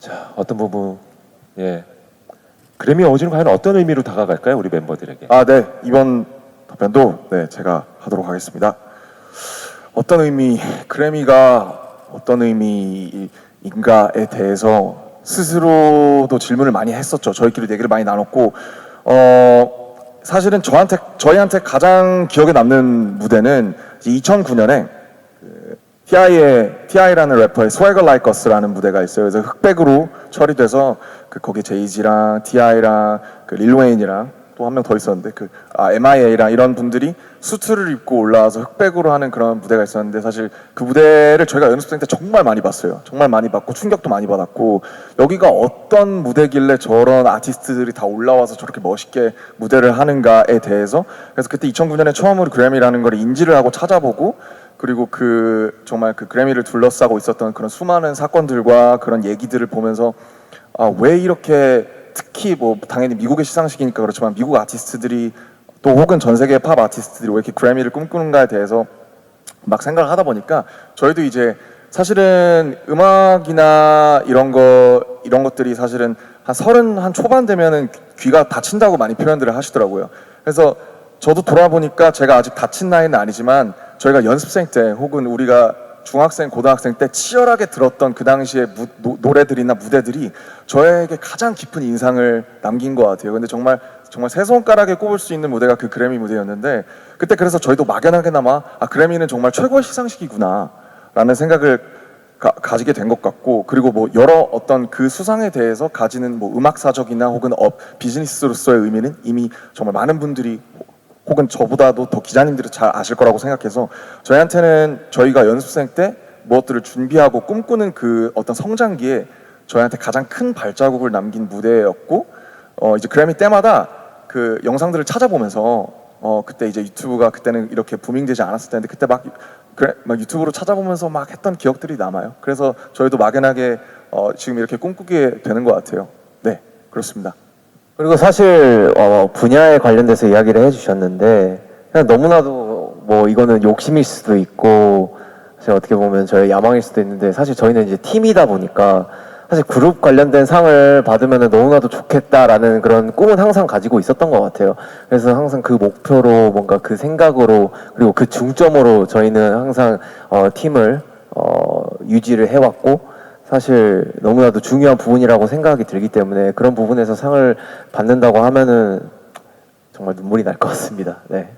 자, 어떤 부분 예. 그래미 어워즈는 과연 어떤 의미로 다가갈까요, 우리 멤버들에게? 아, 네. 이번 답변도 네, 제가 하도록 하겠습니다. 어떤 의미, 그래미가 어떤 의미인가에 대해서 스스로도 질문을 많이 했었죠. 저희끼리 얘기를 많이 나눴고, 어, 사실은 저한테, 저희한테 가장 기억에 남는 무대는 2009년에 T.I.의 T.I.라는 래퍼의 Swagger Like Us라는 무대가 있어요. 그래서 흑백으로 처리돼서 그 거기 제이지랑 T.I.랑 그 릴웨인이랑 또 한 명 더 있었는데 그 아, M.I.A.랑 이런 분들이 수트를 입고 올라와서 흑백으로 하는 그런 무대가 있었는데 사실 그 무대를 저희가 연습생 때 정말 많이 봤어요. 정말 많이 봤고 충격도 많이 받았고 여기가 어떤 무대길래 저런 아티스트들이 다 올라와서 저렇게 멋있게 무대를 하는가에 대해서 그래서 그때 2009년에 처음으로 그래미라는 걸 인지를 하고 찾아보고 그리고 그 정말 그 그래미를 둘러싸고 있었던 그런 수많은 사건들과 그런 얘기들을 보면서 아, 왜 이렇게 특히 뭐 당연히 미국의 시상식이니까 그렇지만 미국 아티스트들이 또 혹은 전 세계 팝 아티스트들이 왜 이렇게 그래미를 꿈꾸는가에 대해서 막 생각을 하다 보니까 저희도 이제 사실은 음악이나 이런 거 이런 것들이 사실은 한 서른 한 초반 되면은 귀가 다친다고 많이 표현들을 하시더라고요. 그래서 저도 돌아보니까 제가 아직 다친 나이는 아니지만 저희가 연습생 때 혹은 우리가 중학생, 고등학생 때 치열하게 들었던 그 당시의 무- 노, 노래들이나 무대들이 저에게 가장 깊은 인상을 남긴 것 같아요. 근데 정말 정말 세 손가락에 꼽을 수 있는 무대가 그 그래미 무대였는데 그때 그래서 저희도 막연하게나마 아 그래미는 정말 최고의 시상식이구나라는 생각을 가, 가지게 된 것 같고 그리고 뭐 여러 어떤 그 수상에 대해서 가지는 뭐 음악 사적이나 혹은 업 비즈니스로서의 의미는 이미 정말 많은 분들이 혹은 저보다도 더 기자님들이 잘 아실 거라고 생각해서 저희한테는 저희가 연습생 때 무엇들을 준비하고 꿈꾸는 그 어떤 성장기에 저희한테 가장 큰 발자국을 남긴 무대였고 어 이제 그래미 때마다 그 영상들을 찾아보면서 어 그때 이제 유튜브가 그때는 이렇게 부밍되지 않았을 때인데 그때 막 그래 막 유튜브로 찾아보면서 막 했던 기억들이 남아요. 그래서 저희도 막연하게 어 지금 이렇게 꿈꾸게 되는 것 같아요. 네 그렇습니다. 그리고 사실 어, 분야에 관련돼서 이야기를 해주셨는데 그냥 너무나도 뭐 이거는 욕심일 수도 있고 사실 어떻게 보면 저희 야망일 수도 있는데 사실 저희는 이제 팀이다 보니까 사실 그룹 관련된 상을 받으면 너무나도 좋겠다라는 그런 꿈은 항상 가지고 있었던 것 같아요. 그래서 항상 그 목표로 뭔가 그 생각으로 그리고 그 중점으로 저희는 항상 어, 팀을 어, 유지를 해왔고 사실 너무나도 중요한 부분이라고 생각이 들기 때문에 그런 부분에서 상을 받는다고 하면은 정말 눈물이 날 것 같습니다. 네.